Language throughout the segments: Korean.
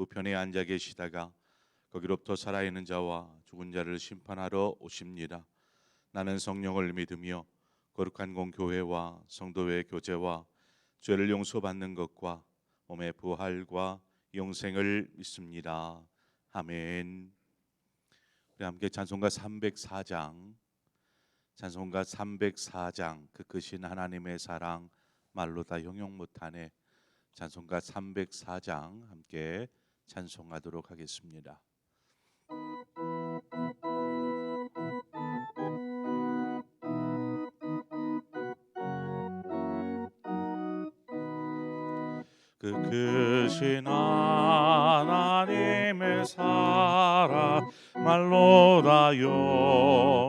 우편에 앉아 계시다가 거기로부터 살아있는 자와 죽은 자를 심판하러 오십니다. 나는 성령을 믿으며 거룩한 공교회와 성도의 교제와 죄를 용서받는 것과 몸의 부활과 영생을 믿습니다. 아멘. 우리 함께 찬송가 304장 찬송가 304장 그 크신 하나님의 사랑 말로 다 형용 못하네 찬송가 304장 함께 찬송하도록 하겠습니다. 그 크신 하나님의 사랑 말로 다용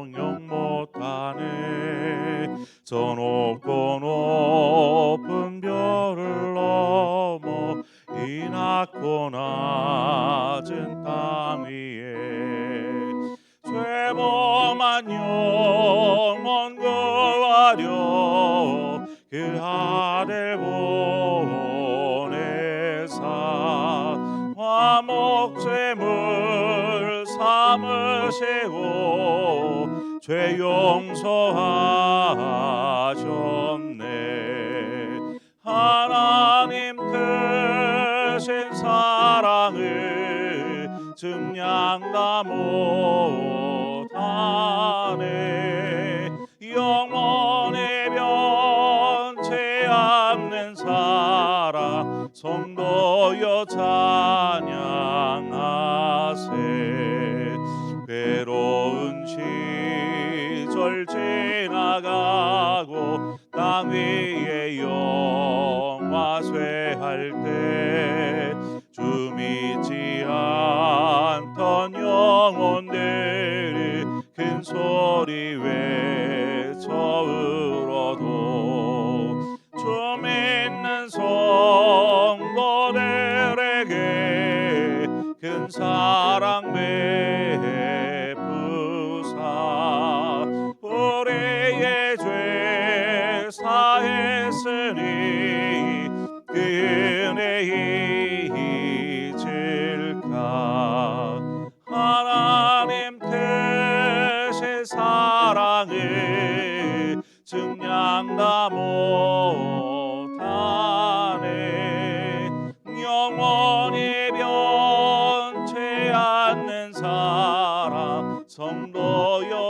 화목제물 삼으시고 죄 용서하셨네. 하나님 크신 사랑을 증량다 못하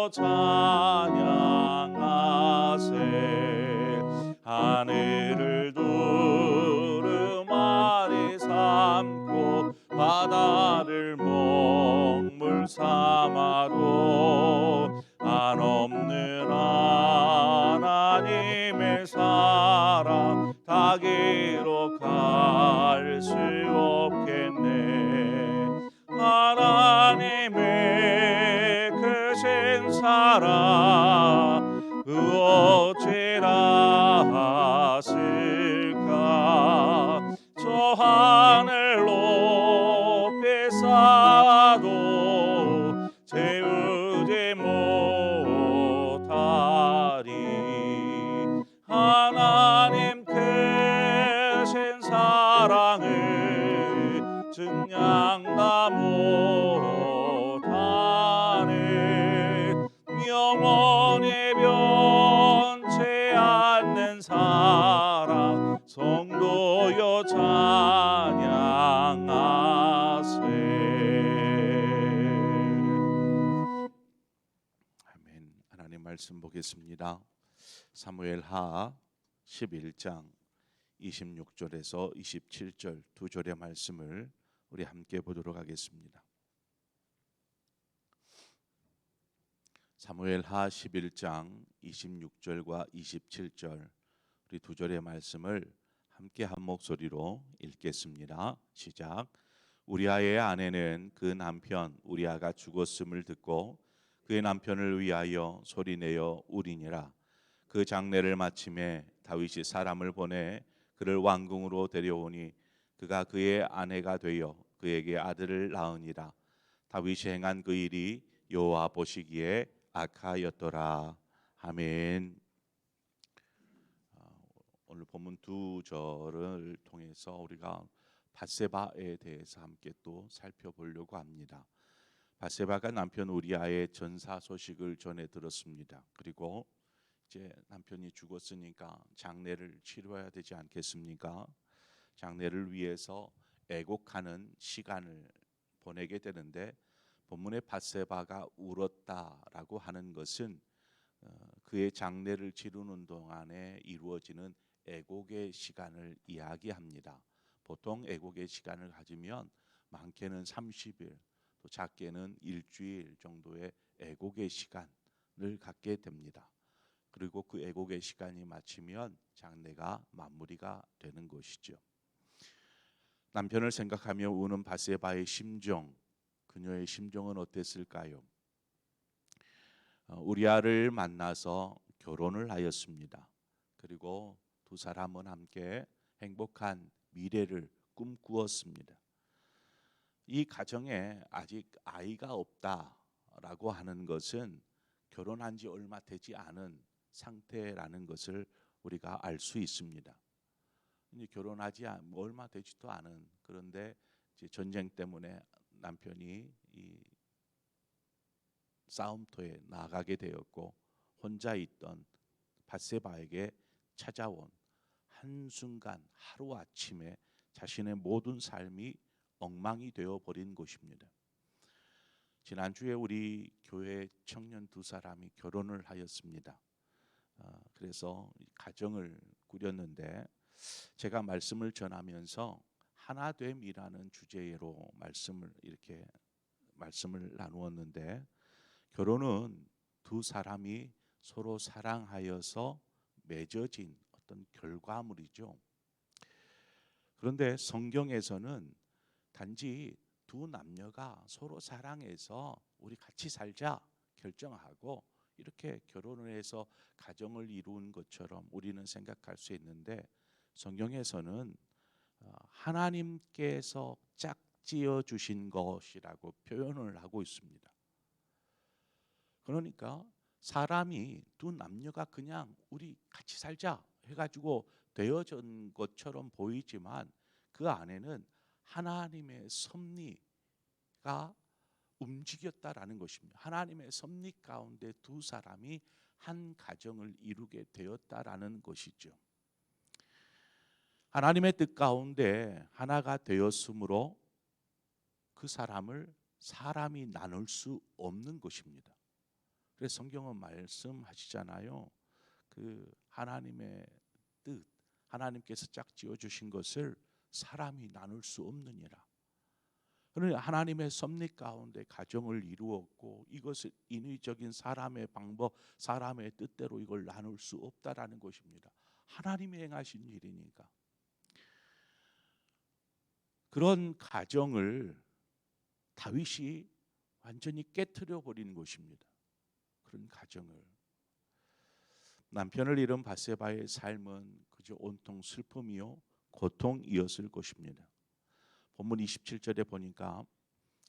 성도 아멘. 말씀 보겠습니다. 사무엘 하 11장 26절에서 27절 두 절의 말씀을 우리 함께 보도록 하겠습니다. 사무엘 하 11장 26절과 27절 우리 두 절의 말씀을 함께 한 목소리로 읽겠습니다. 시작. 우리아의 아내는 그 남편 우리아가 죽었음을 듣고 그의 남편을 위하여 소리내어 울이니라 그 장례를 마침에 다윗이 사람을 보내 그를 왕궁으로 데려오니 그가 그의 아내가 되어 그에게 아들을 낳으니라 다윗이 행한 그 일이 여호와 보시기에 악하였더라 아멘. 아, 오늘 본문 두 절을 통해서 우리가 바세바에 대해서 함께 또 살펴보려고 합니다. 바세바가 남편 우리아의 전사 소식을 전해 들었습니다. 그리고 이제 남편이 죽었으니까 장례를 치러야 되지 않겠습니까? 장례를 위해서 애곡하는 시간을 보내게 되는데 본문의 바세바가 울었다라고 하는 것은 어, 그의 장례를 치르는 동안에 이루어지는 애곡의 시간을 이야기합니다. 보통 애곡의 시간을 가지면 많게는 30일, 또 작게는 일주일 정도의 애곡의 시간을 갖게 됩니다. 그리고 그 애곡의 시간이 마치면 장례가 마무리가 되는 것이죠. 남편을 생각하며 우는 바세바의 심정, 그녀의 심정은 어땠을까요? 어, 우리아를 만나서 결혼을 하였습니다. 그리고 두 사람은 함께 행복한 미래를 꿈꾸었습니다. 이 가정에 아직 아이가 없다라고 하는 것은 결혼한 지 얼마 되지 않은 상태라는 것을 우리가 알 수 있습니다. 이제 결혼하지 않- 뭐 얼마 되지도 않은 그런데 이제 전쟁 때문에 남편이 이 싸움터에 나가게 되었고 혼자 있던 바세바에게 찾아온 한 순간 하루 아침에 자신의 모든 삶이 엉망이 되어 버린 것입니다. 지난주에 우리 교회 청년 두 사람이 결혼을 하였습니다. 어, 그래서 가정을 꾸렸는데 제가 말씀을 전하면서 하나됨이라는 주제로 말씀을 이렇게 말씀을 나누었는데 결혼은 두 사람이 서로 사랑하여서 맺어진 어떤 결과물이죠. 그런데 성경에서는 단지 두 남녀가 서로 사랑해서 우리 같이 살자 결정하고 이렇게 결혼을 해서 가정을 이룬 것처럼 우리는 생각할 수 있는데 성경에서는 어, 하나님께서 짝지어 주신 것이라고 표현을 하고 있습니다. 그러니까 사람이 두 남녀가 그냥 우리 같이 살자 해가지고 되어진 것처럼 보이지만 그 안에는 하나님의 섭리가 움직였다라는 것입니다. 하나님의 섭리 가운데 두 사람이 한 가정을 이루게 되었다라는 것이죠. 하나님의 뜻 가운데 하나가 되었으므로 그 사람을 사람이 나눌 수 없는 것입니다. 그래서 성경은 말씀하시잖아요. 그 하나님의 뜻, 하나님께서 짝지어 주신 것을 사람이 나눌 수 없느니라. 그러니 하나님의 섭리 가운데 가정을 이루었고 이것을 인위적인 사람의 방법, 사람의 뜻대로 이걸 나눌 수 없다라는 것입니다. 하나님이 행하신 일이니까. 그런 가정을 다윗이 완전히 깨뜨려 버리는 것입니다. 그런 가정을 남편을 잃은 바세바의 삶은 그저 온통 슬픔이요 고통이었을 것입니다. 본문 27절에 보니까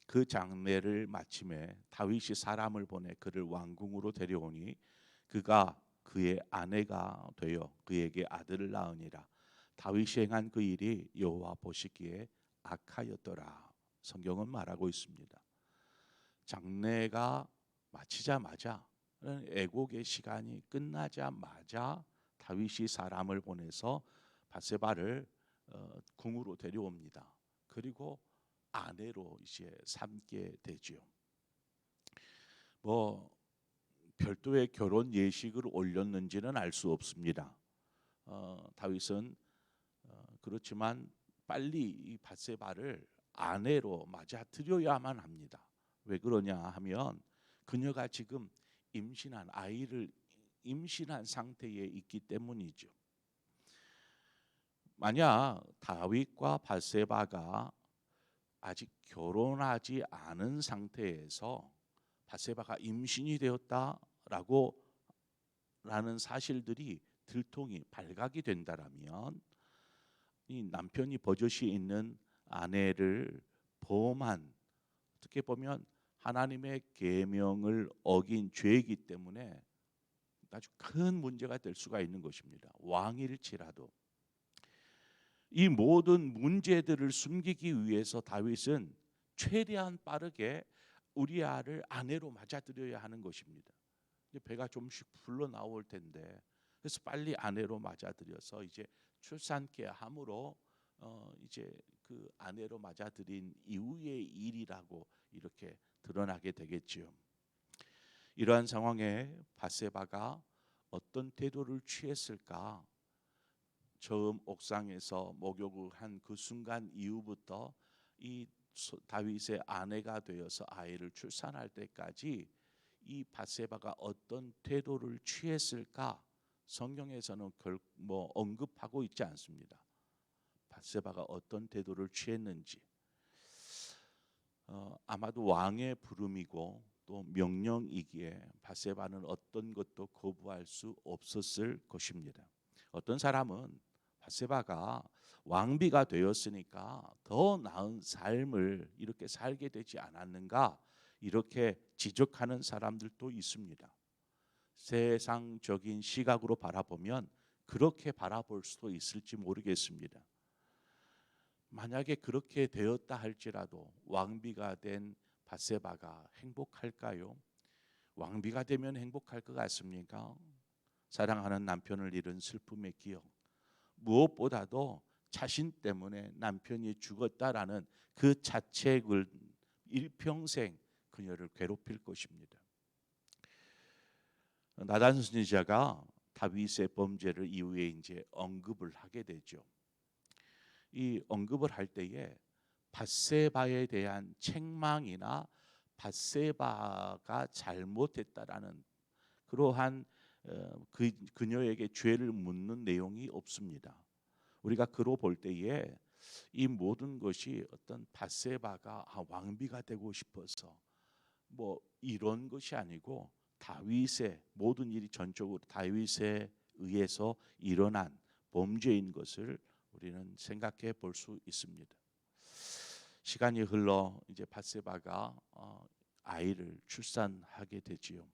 그 장례를 마침에 다윗이 사람을 보내 그를 왕궁으로 데려오니 그가 그의 아내가 되어 그에게 아들을 낳으니라 다윗이 행한 그 일이 여호와 보시기에 악하였더라 성경은 말하고 있습니다. 장례가 마치자마자 애곡의 시간이 끝나자마자 다윗이 사람을 보내서 바세바를 어, 궁으로 데려옵니다. 그리고 아내로 이제 삼게 되죠. 뭐 별도의 결혼 예식을 올렸는지는 알 수 없습니다. 어, 다윗은 어, 그렇지만 빨리 이 바세바를 아내로 맞아들여야만 합니다. 왜 그러냐 하면 그녀가 지금 임신한 아이를 임신한 상태에 있기 때문이죠. 만약 다윗과 바세바가 아직 결혼하지 않은 상태에서 바세바가 임신이 되었다라고 라는 사실들이 들통이 발각이 된다라면 이 남편이 버젓이 있는 아내를 범한 어떻게 보면 하나님의 계명을 어긴 죄이기 때문에 아주 큰 문제가 될 수가 있는 것입니다. 왕일지라도 이 모든 문제들을 숨기기 위해서 다윗은 최대한 빠르게 우리아를 아내로 맞아들여야 하는 것입니다. 배가 좀씩 불러 나올 텐데 그래서 빨리 아내로 맞아들여서 이제 출산케 함으로 어 이제 그 아내로 맞아들인 이후의 일이라고 이렇게 드러나게 되겠지요. 이러한 상황에 바세바가 어떤 태도를 취했을까? 처음 옥상에서 목욕을 한 그 순간 이후부터 이 다윗의 아내가 되어서 아이를 출산할 때까지 이 바세바가 어떤 태도를 취했을까? 성경에서는 결, 뭐 언급하고 있지 않습니다. 바세바가 어떤 태도를 취했는지 어, 아마도 왕의 부름이고 또 명령이기에 바세바는 어떤 것도 거부할 수 없었을 것입니다. 어떤 사람은 바세바가 왕비가 되었으니까 더 나은 삶을 이렇게 살게 되지 않았는가 이렇게 지적하는 사람들도 있습니다. 세상적인 시각으로 바라보면 그렇게 바라볼 수도 있을지 모르겠습니다. 만약에 그렇게 되었다 할지라도 왕비가 된 바세바가 행복할까요? 왕비가 되면 행복할 것 같습니까? 사랑하는 남편을 잃은 슬픔의 기억 무엇보다도 자신 때문에 남편이 죽었다라는 그 자책을 일평생 그녀를 괴롭힐 것입니다. 나단 선지자가 다윗의 범죄를 이후에 이제 언급을 하게 되죠. 이 언급을 할 때에 바세바에 대한 책망이나 바세바가 잘못했다라는 그러한 어, 그 그녀에게 죄를 묻는 내용이 없습니다. 우리가 그로 볼 때에 이 모든 것이 어떤 바세바가 아, 왕비가 되고 싶어서 뭐 이런 것이 아니고 다윗의 모든 일이 전적으로 다윗에 의해서 일어난 범죄인 것을 우리는 생각해 볼 수 있습니다. 시간이 흘러 이제 바세바가 어, 아이를 출산하게 되지요.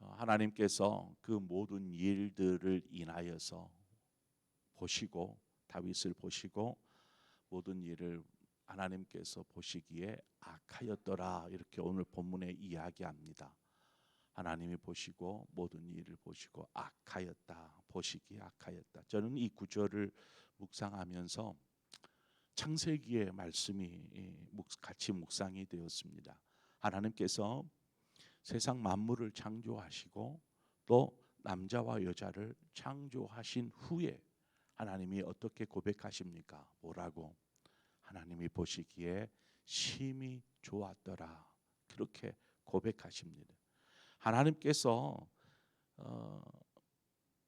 어, 하나님께서 그 모든 일들을 인하여서 보시고 다윗을 보시고 모든 일을 하나님께서 보시기에 악하였더라 이렇게 오늘 본문에 이야기합니다. 하나님이 보시고 모든 일을 보시고 악하였다 보시기에 악하였다. 저는 이 구절을 묵상하면서 창세기의 말씀이 같이 묵상이 되었습니다. 하나님께서 세상 만물을 창조하시고 또 남자와 여자를 창조하신 후에 하나님이 어떻게 고백하십니까? 뭐라고? 하나님이 보시기에 심히 좋았더라. 그렇게 고백하십니다. 하나님께서 어,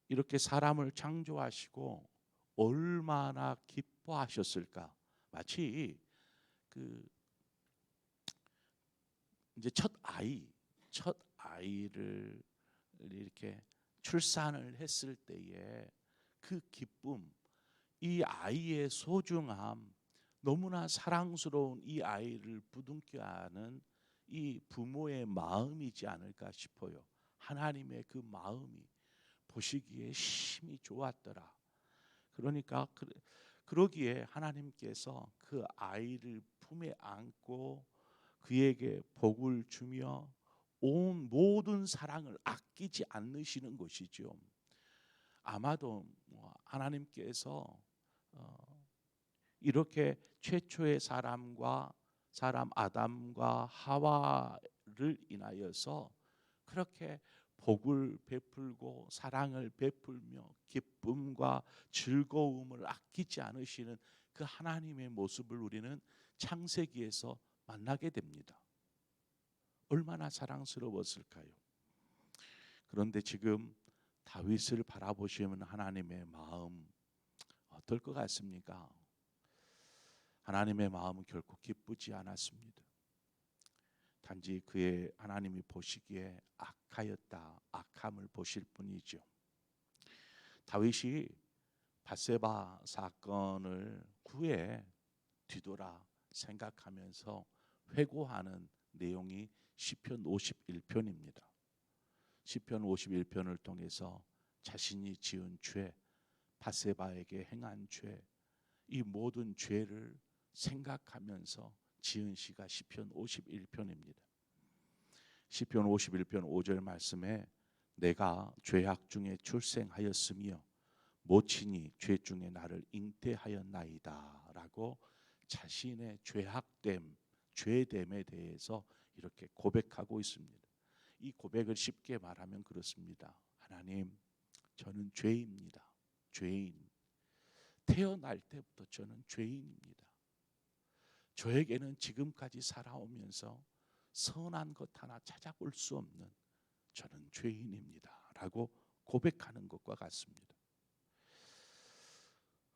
이렇게 사람을 창조하시고 얼마나 기뻐하셨을까? 마치 그 이제 첫 아이, 첫 아이를 이렇게 출산을 했을 때에 그 기쁨, 이 아이의 소중함, 너무나 사랑스러운 이 아이를 부둥켜 하는 이 부모의 마음이지 않을까 싶어요. 하나님의 그 마음이 보시기에 심히 좋았더라. 그러니까 그러기에 하나님께서 그 아이를 품에 안고 그에게 복을 주며 온 모든 사랑을 아끼지 않으시는 것이죠. 아마도 뭐 하나님께서 어, 이렇게 최초의 사람과 사람 아담과 하와를 인하여서 그렇게 복을 베풀고 사랑을 베풀며 기쁨과 즐거움을 아끼지 않으시는 그 하나님의 모습을 우리는 창세기에서 만나게 됩니다. 얼마나 사랑스러웠을까요? 그런데 지금 다윗을 바라보시면 하나님의 마음 어떨 것 같습니까? 하나님의 마음은 결코 기쁘지 않았습니다. 단지 그의 하나님이 보시기에 악하였다, 악함을 보실 뿐이죠. 다윗이 바세바 사건을 후에 뒤돌아 생각하면서 회고하는 내용이 시편 51편입니다. 시편 51편을 통해서 자신이 지은 죄, 바세바에게 행한 죄, 이 모든 죄를 생각하면서 지은 시가 시편 51편입니다. 시편 51편 5절 말씀에 내가 죄악 중에 출생하였으며 모친이 죄 중에 나를 잉태하였나이다라고 자신의 죄악됨, 죄됨에 대해서 이렇게 고백하고 있습니다. 이 고백을 쉽게 말하면 그렇습니다. 하나님, 저는 죄입니다. 죄인. 태어날 때부터 저는 죄인입니다. 저에게는 지금까지 살아오면서 선한 것 하나 찾아볼 수 없는 저는 죄인입니다. 라고 고백하는 것과 같습니다.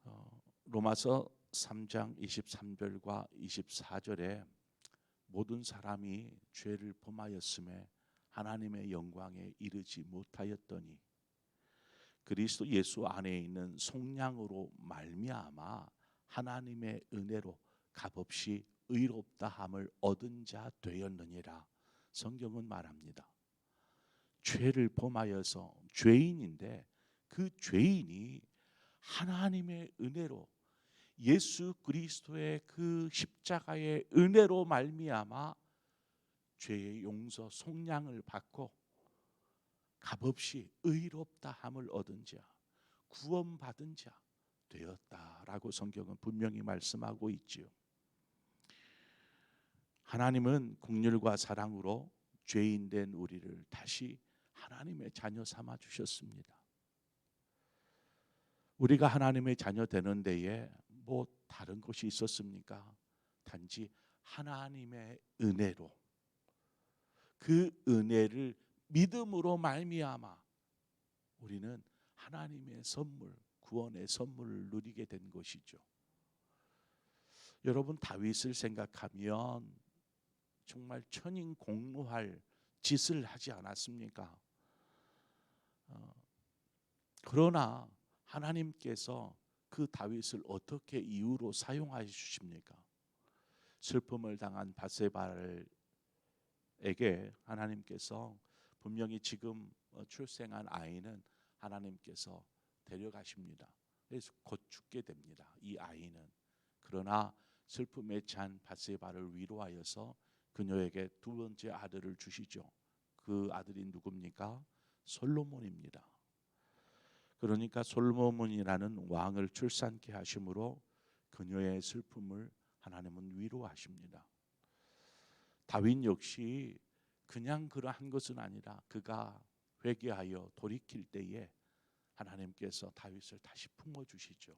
어, 로마서 3장 23절과 24절에 모든 사람이 죄를 범하였음에 하나님의 영광에 이르지 못하였더니 그리스도 예수 안에 있는 속량으로 말미암아 하나님의 은혜로 값없이 의롭다 함을 얻은 자 되었느니라 성경은 말합니다. 죄를 범하여서 죄인인데 그 죄인이 하나님의 은혜로 예수 그리스도의 그 십자가의 은혜로 말미암아 죄의 용서 속량을 받고 값없이 의롭다 함을 얻은 자 구원받은 자 되었다라고 성경은 분명히 말씀하고 있지요. 하나님은 국률과 사랑으로 죄인 된 우리를 다시 하나님의 자녀 삼아 주셨습니다. 우리가 하나님의 자녀 되는 데에 뭐 다른 것이 있었습니까? 단지 하나님의 은혜로 그 은혜를 믿음으로 말미암아 우리는 하나님의 선물, 구원의 선물을 누리게 된 것이죠. 여러분 다윗을 생각하면 정말 천인공노할 짓을 하지 않았습니까? 어, 그러나 하나님께서 그 다윗을 어떻게 이유로 사용하여 주십니까? 슬픔을 당한 바세바에게 하나님께서 분명히 지금 어, 출생한 아이는 하나님께서 데려가십니다. 그래서 곧 죽게 됩니다. 이 아이는 그러나 슬픔에 찬 바세바를 위로하여서 그녀에게 두 번째 아들을 주시죠. 그 아들이 누굽니까? 솔로몬입니다. 그러니까 솔로몬이라는 왕을 출산케 하심으로 그녀의 슬픔을 하나님은 위로하십니다. 다윗 역시 그냥 그러한 것은 아니라 그가 회개하여 돌이킬 때에 하나님께서 다윗을 다시 품어 주시죠.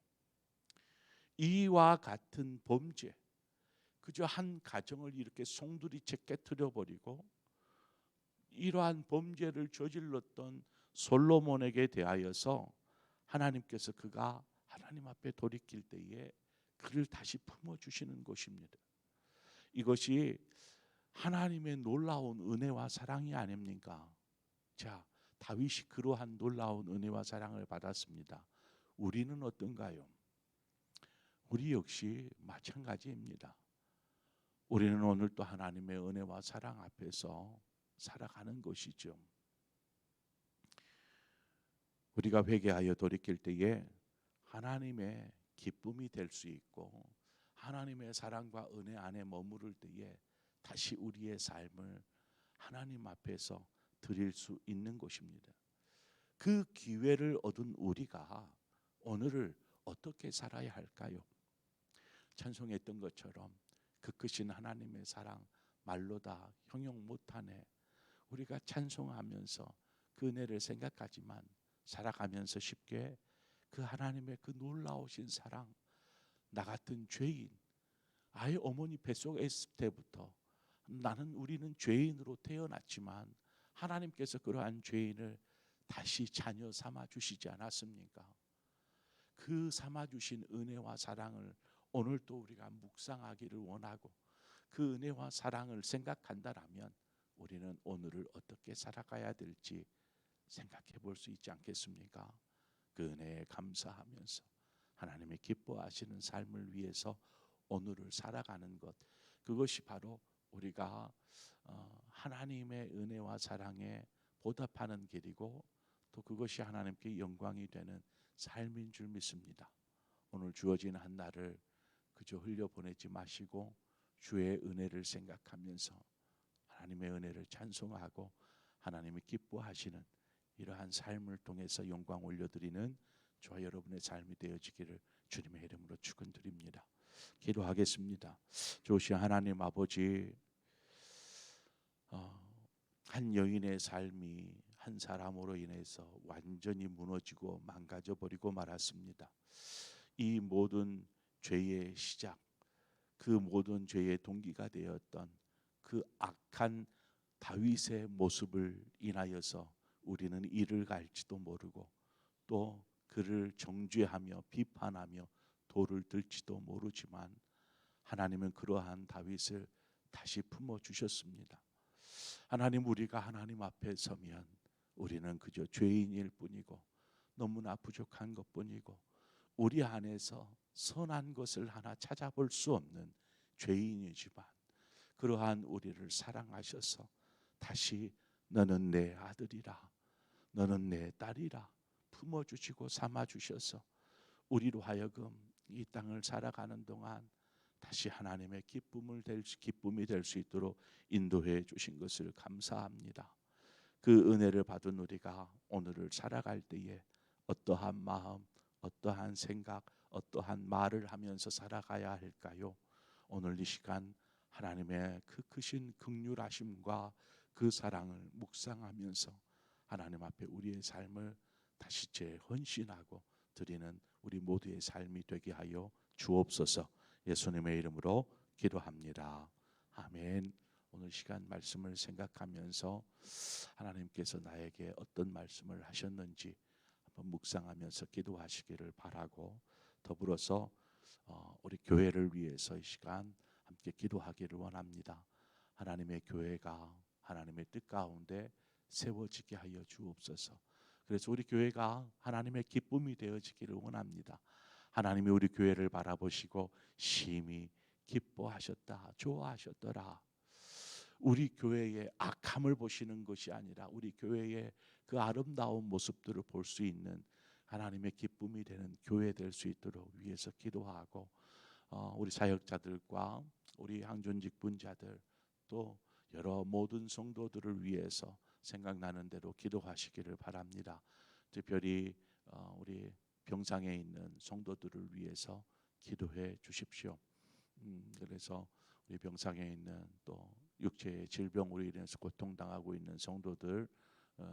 이와 같은 범죄 그저 한 가정을 이렇게 송두리째 깨뜨려 버리고 이러한 범죄를 저질렀던 솔로몬에게 대하여서 하나님께서 그가 하나님 앞에 돌이킬 때에 그를 다시 품어 주시는 것입니다. 이것이 하나님의 놀라운 은혜와 사랑이 아닙니까? 자, 다윗이 그러한 놀라운 은혜와 사랑을 받았습니다. 우리는 어떤가요? 우리 역시 마찬가지입니다. 우리는 오늘 또 하나님의 은혜와 사랑 앞에서 살아가는 것이죠. 우리가 회개하여 돌이킬 때에 하나님의 기쁨이 될 수 있고 하나님의 사랑과 은혜 안에 머무를 때에 다시 우리의 삶을 하나님 앞에서 드릴 수 있는 것입니다. 그 기회를 얻은 우리가 오늘을 어떻게 살아야 할까요? 찬송했던 것처럼 그 크신 하나님의 사랑 말로 다 형용 못하네. 우리가 찬송하면서 그 은혜를 생각하지만 살아가면서 쉽게 그 하나님의 그 놀라우신 사랑 나 같은 죄인 아예 어머니 뱃속에 있을 때부터 나는 우리는 죄인으로 태어났지만 하나님께서 그러한 죄인을 다시 자녀 삼아 주시지 않았습니까? 그 삼아 주신 은혜와 사랑을 오늘 또 우리가 묵상하기를 원하고 그 은혜와 사랑을 생각한다라면 우리는 오늘을 어떻게 살아가야 될지 생각해 볼 수 있지 않겠습니까? 그 은혜에 감사하면서 하나님의 기뻐하시는 삶을 위해서 오늘을 살아가는 것 그것이 바로 우리가 어, 하나님의 은혜와 사랑에 보답하는 길이고 또 그것이 하나님께 영광이 되는 삶인 줄 믿습니다. 오늘 주어진 한 날을 그저 흘려 보내지 마시고 주의 은혜를 생각하면서 하나님의 은혜를 찬송하고 하나님이 기뻐하시는 이러한 삶을 통해서 영광 올려드리는 저와 여러분의 삶이 되어지기를 주님의 이름으로 축원드립니다. 기도하겠습니다. 조시 하나님 아버지 어, 한 여인의 삶이 한 사람으로 인해서 완전히 무너지고 망가져 버리고 말았습니다. 이 모든 죄의 시작, 그 모든 죄의 동기가 되었던 그 악한 다윗의 모습을 인하여서 우리는 이를 갈지도 모르고 또 그를 정죄하며 비판하며 돌을 들지도 모르지만 하나님은 그러한 다윗을 다시 품어 주셨습니다. 하나님 우리가 하나님 앞에 서면 우리는 그저 죄인일 뿐이고 너무나 부족한 것뿐이고 우리 안에서 선한 것을 하나 찾아볼 수 없는 죄인이지만 그러한 우리를 사랑하셔서 다시 너는 내 아들이라 너는 내 딸이라 품어 주시고 삼아 주셔서 우리로 하여금 이 땅을 살아가는 동안 다시 하나님의 기쁨을 될 수- 기쁨이 될 수 있도록 인도해 주신 것을 감사합니다. 그 은혜를 받은 우리가 오늘을 살아갈 때에 어떠한 마음, 어떠한 생각, 어떠한 말을 하면서 살아가야 할까요? 오늘 이 시간 하나님의 그 크신 극률하심과 그 사랑을 묵상하면서 하나님 앞에 우리의 삶을 다시 재헌신하고 드리는 우리 모두의 삶이 되게 하여 주옵소서. 예수님의 이름으로 기도합니다. 아멘. 오늘 시간 말씀을 생각하면서 하나님께서 나에게 어떤 말씀을 하셨는지 한번 묵상하면서 기도하시기를 바라고 더불어서 어, 우리 교회를 위해서 이 시간 함께 기도하기를 원합니다. 하나님의 교회가 하나님의 뜻 가운데 세워지게 하여 주옵소서. 그래서 우리 교회가 하나님의 기쁨이 되어지기를 원합니다. 하나님이 우리 교회를 바라보시고 심히 기뻐하셨다, 좋아하셨더라. 우리 교회의 악함을 보시는 것이 아니라 우리 교회의 그 아름다운 모습들을 볼 수 있는 하나님의 기쁨이 되는 교회 될 수 있도록 위해서 기도하고 어, 우리 사역자들과 우리 항존 직 분자들 또 여러 모든 성도들을 위해서 생각나는 대로 기도하시기를 바랍니다. 특별히 어, 우리 병상에 있는 성도들을 위해서 기도해 주십시오. 음, 그래서 우리 병상에 있는 또 육체의 질병으로 인해서 고통당하고 있는 성도들 어,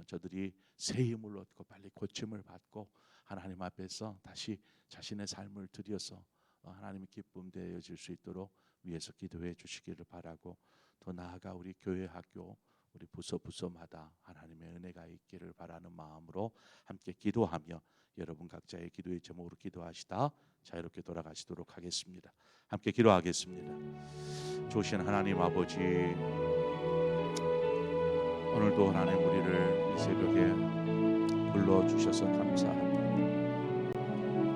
저들이 새 힘을 얻고 빨리 고침을 받고 하나님 앞에서 다시 자신의 삶을 드려서 어, 하나님의 기쁨 되어질 수 있도록 위해서 기도해 주시기를 바라고 더 나아가 우리 교회 학교 우리 부서 부서마다 하나님의 은혜가 있기를 바라는 마음으로 함께 기도하며 여러분 각자의 기도의 제목으로 기도하시다 자유롭게 돌아가시도록 하겠습니다. 함께 기도하겠습니다. 좋으신 하나님 아버지 오늘도 하나님 우리를 이 새벽에 불러 주셔서 감사합니다.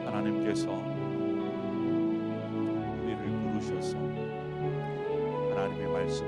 하나님께서 우리를 부르셔서 하나님의 말씀